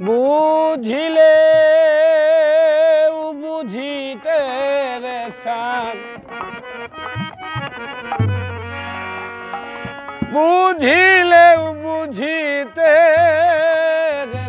বুঝিলে বুঝিতে রে বুঝিলে বুঝিতে রে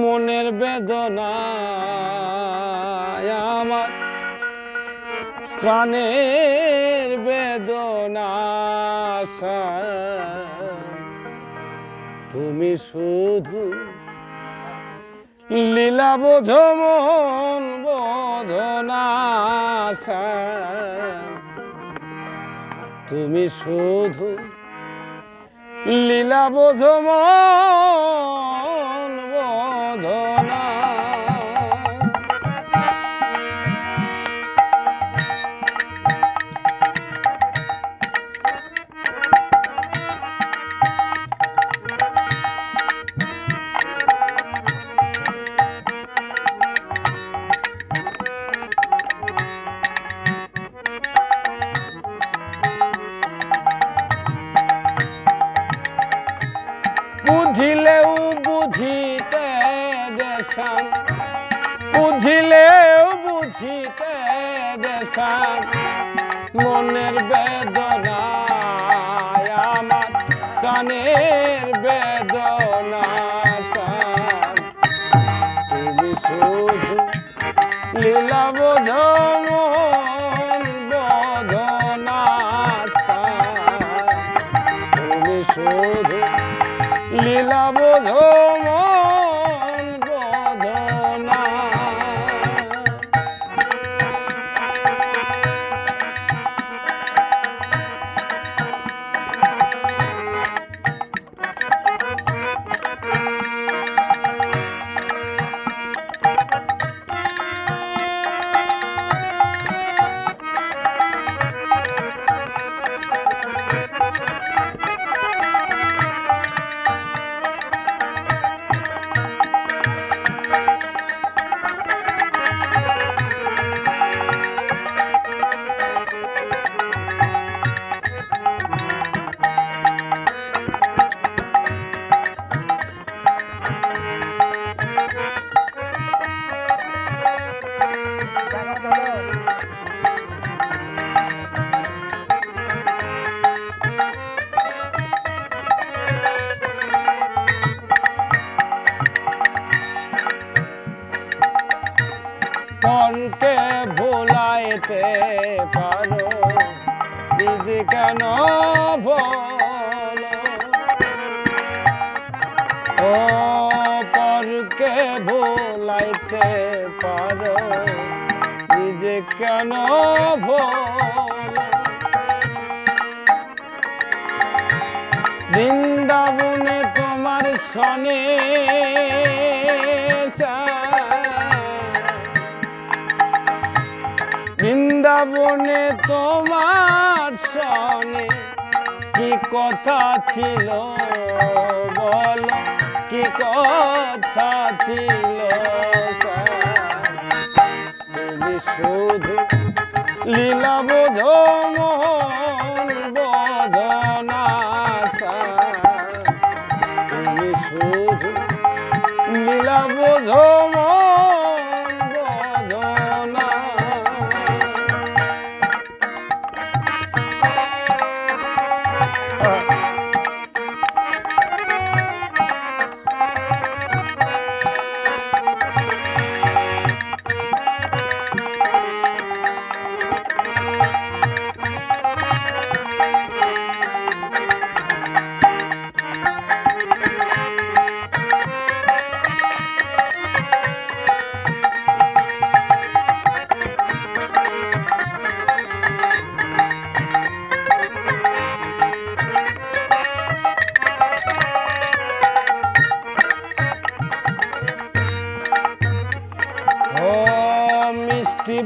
মনের বেদনা আমার প্রাণের বেদনা সান। তুমি শুধু লীলা বোঝো মন বোঝো না তুমি শুধু লীলা বোঝো মন বোঝনা বুঝিলেও বুঝিতে দেশান। বুঝিলেও বুঝিতে দেশান। মনের বেদনা মনকে ভোলাইতে পারো। দিদি কেন বলো ও পরকে ভুলাইতে পারো। নিজে কেন বলো বৃন্দাবনে তোমার সনে বৃন্দাবনে তোমার সনে কি কথা ছিল? বল, কি কথা ছিল? তুমি শুধু লীলা বোঝো মন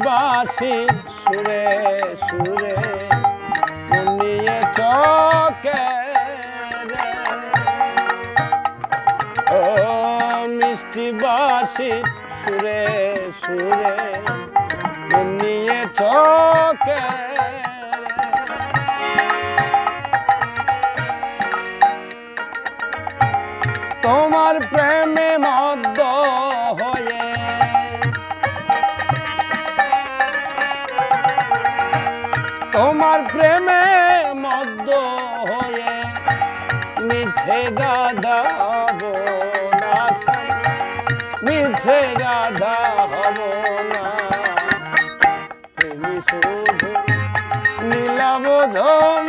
বাসি সুরে সুরে নিয়ে চকে ও মিষ্টি বাসি সুরে সুরে প্রেমে মদ্দ হয়ে মিছে গাধা হব না মিছে গাধা হব না। তুমি শুধু নীলাব ঝমন